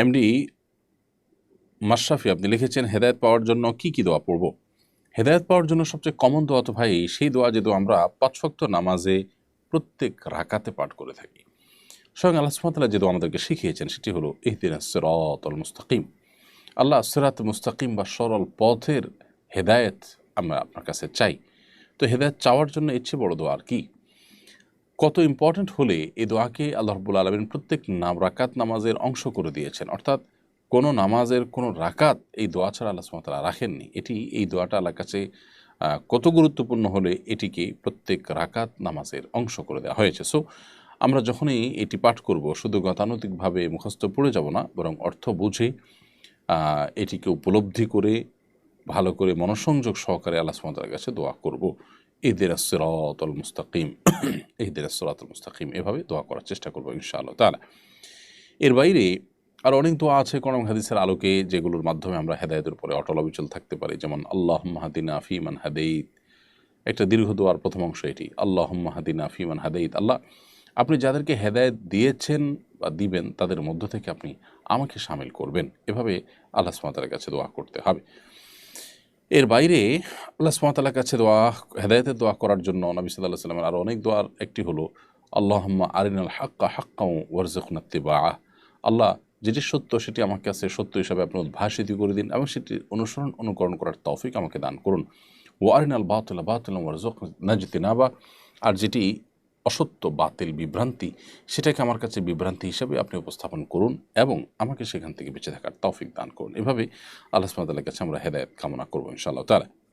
MD Mashrafe, আপনি লিখেছেন, হেদায়ত পাওয়ার জন্য কি কি দোয়া পড়ব? হেদায়ত পাওয়ার জন্য সবচেয়ে কমন দোয়া তো ভাই, সেই দোয়া যে দোয়া আমরা পাঁচ ওয়াক্ত নামাজে প্রত্যেক রাকাতে পাঠ করে থাকি। স্বয়ং আল্লাহ সুমাতাল্লাহ যে দোয়া আমাদেরকে শিখিয়েছেন, সেটি হলো, ইহদিন সিরাতুল মুস্তাকিম। আল্লাহ সিরাত মুস্তাকিম বা সরল পথের হেদায়েত আমরা আপনার কাছে চাই। তো হেদায়েত চাওয়ার জন্য ইচ্ছে বড় দোয়া আর কি? কত ইম্পর্ট্যান্ট হলে এই দোয়াকে আল্লাহ রব্বুল আলমিন প্রত্যেক নাম, রাকাত নামাজের অংশ করে দিয়েছেন। অর্থাৎ কোনো নামাজের কোনো রাকাত এই দোয়া ছাড়া আল্লাহ সুমতালা রাখেননি। এটি, এই দোয়াটা আল্লাহর কাছে কত গুরুত্বপূর্ণ হলে এটিকে প্রত্যেক রাকাত নামাজের অংশ করে দেওয়া হয়েছে। সো আমরা যখনই এটি পাঠ করব, শুধু গতানুতিকভাবে মুখস্থ পড়ে যাব না, বরং অর্থ বুঝে এটিকে উপলব্ধি করে, ভালো করে মনোসংযোগ সহকারে আল্লাহ সুমতালার কাছে দোয়া করব। ঈদের সিরাতুল মুস্তাকিম ঈদের সিরাতুল মুস্তাকিম। এভাবে দোয়া করার চেষ্টা করব ইনশাআল্লাহ তাআলা। এর বাইরে আর অনেক দোয়া আছে কোরআন হাদিসের আলোকে, যেগুলোর মাধ্যমে আমরা হেদায়তের উপরে অটল অবিচল থাকতে পারি। যেমন আল্লাহ মাহাদিনা ফিমান হাদেইত। একটা দীর্ঘ দোয়ার প্রথম অংশ এটি আল্লাহ মাহাদিনা ফিমান হাদেইত। আল্লাহ, আপনি যাদেরকে হেদায়েত দিয়েছেন বা দিবেন, তাদের মধ্য থেকে আপনি আমাকে সামিল করবেন। এভাবে আল্লাহ সুমাতার কাছে দোয়া করতে হবে। এর বাইরে আল্লাহ সুমাতালার কাছে দোয়া, হেদায়তের দোয়া করার জন্য নবী সাল্লাহ সাল্লামের আরও অনেক দোয়ার একটি হলো, আল্লাহম্মা আরিনাল হাক্কা হাক্কা হাক্কাউ ওয়ারজুকনাত্তিবা আল্লাহ, যেটি সত্য সেটি আমার কাছে সত্য হিসাবে আপনি উদ্ভাসিত করে দিন এবং সেটি অনুসরণ, অনুকরণ করার তৌফিক আমাকে দান করুন। ও আরিনাল বাতুল্লা বাতুল্লাহ ওয়ারজুক নাজতিনাবা আর যেটি অসত্য, বাতিল বিভ্রান্তি, সেটাকে আমার কাছে বিভ্রান্তি হিসাবে আপনি উপস্থাপন করুন এবং আমাকে সেখান থেকে বেঁচে থাকার তৌফিক দান করুন। এভাবে আল্লাহ সুবহানাহু কাছে আমরা হেদায়ত কামনা করব ইনশাআল্লাহ তাআলা।